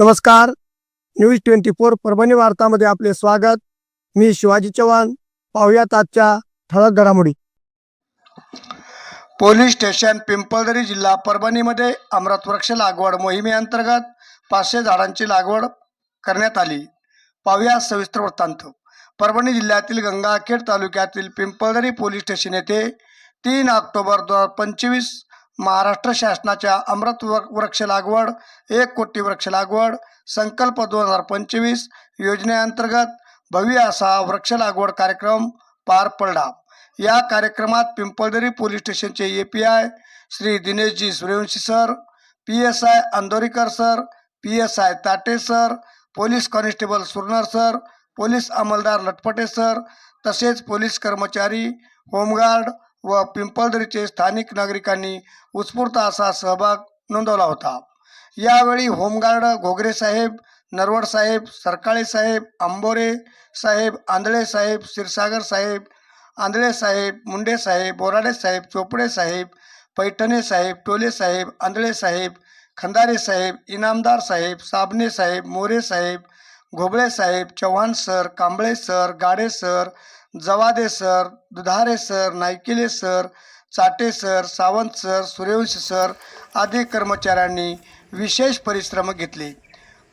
नमस्कार. News twenty four Parbhani वार्तामध्ये आपले स्वागत. मी शिवाजी चव्हाण. पाहुयात आजच्या ठळक घडामोडी. पोलीस स्टेशन पिंपळदरी जिल्हा परभणीमध्ये अमृत वृक्ष लागवड मोहिमेअंतर्गत पाचशे झाडांची लागवड करण्यात आली. पाहुया सविस्तर वृत्तांत. परभणी जिल्ह्यातील गंगाखेड तालुक्यातील पिंपळदरी पोलीस स्टेशन येथे तीन ऑक्टोबर दोन हजार पंचवीस महाराष्ट्र शासनाच्या अमृत व- वृक्ष लागवड एक कोटी वृक्ष लागवड संकल्प दोन हजार पंचवीस योजनेअंतर्गत भव्य असा वृक्ष लागवड कार्यक्रम पार पडला. या कार्यक्रमात पिंपळदरी पोलीस स्टेशनचे A P I Shri Dineshji Suryavanshi sir P S I Andorikar sir P S I Tate sir police constable Surnar sir police अंमलदार Latpate sir तसेच पोलीस कर्मचारी होमगार्ड व पिंपळदरीचे स्थानिक नागरिकांनी उत्स्फूर्त असा सहभाग नोंदवला होता. यावेळी होमगार्ड घोगरे साहेब नरवड साहेब सरकाळे साहेब आंबोरे साहेब आंधळे साहेब क्षीरसागर साहेब आंधळे साहेब मुंडे साहेब बोराडे साहेब चोपडे साहेब पैठणे साहेब टोले साहेब आंधळे साहेब खंदारे साहेब इनामदार साहेब साबणे साहेब मोरे साहेब घोबळे साहेब Chavan sir Kamble sir Gade sir Jawade sir Dudhare sir Naikile sir Chate sir Sawant sir Suryavanshi sir आदी कर्मचाऱ्यांनी विशेष परिश्रम घेतले.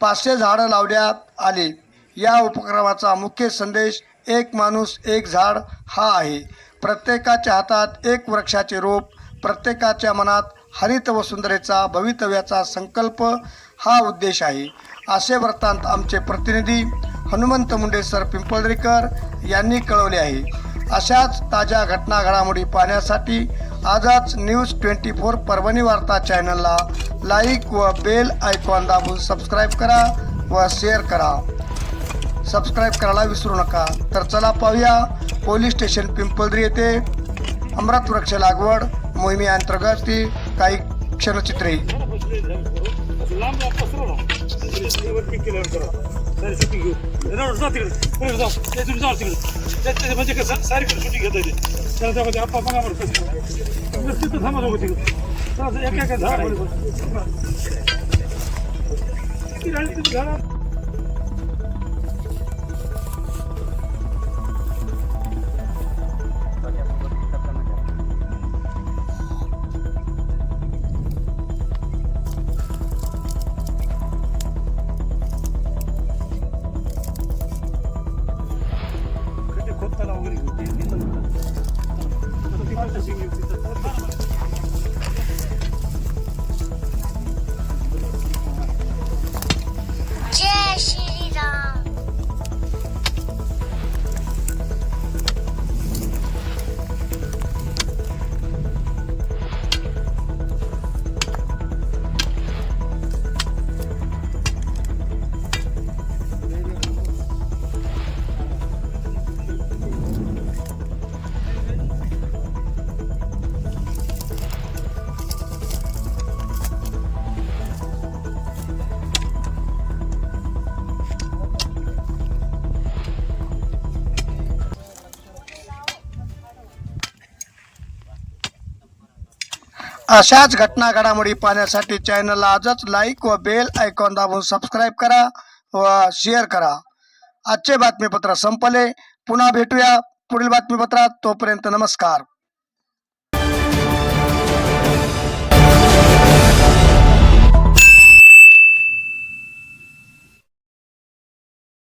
पाचशे झाडं लावण्यात आले. या उपक्रमाचा मुख्य संदेश एक माणूस एक झाड हा आहे. प्रत्येकाच्या हातात एक वृक्षाचे रोप प्रत्येकाच्या मनात हरित वसुंधरेचा भवितव्याचा संकल्प हा उद्देश आहे. असे वृत्तांत आमचे प्रतिनिधी हनुमंत मुंडे सर पिंपळदरीकर यांनी कळवले आहे. अशाच ताज्या घटना घडामोडी पाहण्यासाठी आजच न्यूज ट्वेंटी फोर परभणी वार्ता चॅनलला लाईक व बेल आयकॉन दाबून सबस्क्राईब करा व शेअर करा. सबस्क्राईब करायला विसरू नका. तर चला पाहूया. पोलीस स्टेशन पिंपळदरी येथे अमृत वृक्ष लागवड मोहिमेअंतर्गत ती काही क्षणचित्रे. लांब लांब पसरू ना वरती केल्यावर करा सारी शूटिंग घेऊ राहू जा तिकडे पुढे जाऊ ते तुम्ही जाऊ तिकडे त्या- त्या- म्हणजे कसं सारी शूटिंग घेता येते त्याला तेव्हा ते आप्पा बघा बरं कसं बस तिथं थांबा दोघं तिकडे चला, ते एका एका झाड किती राहिली तुम्ही झाडं Bye. अशाच घटना घडामोडी पाहण्यासाठी चॅनलला आजच लाईक व बेल आयकॉन दाबून सबस्क्राईब करा व शेअर करा. आजचे बातमीपत्र संपले. पुन्हा भेटूया पुढील बातमीपत्रात. तोपर्यंत नमस्कार.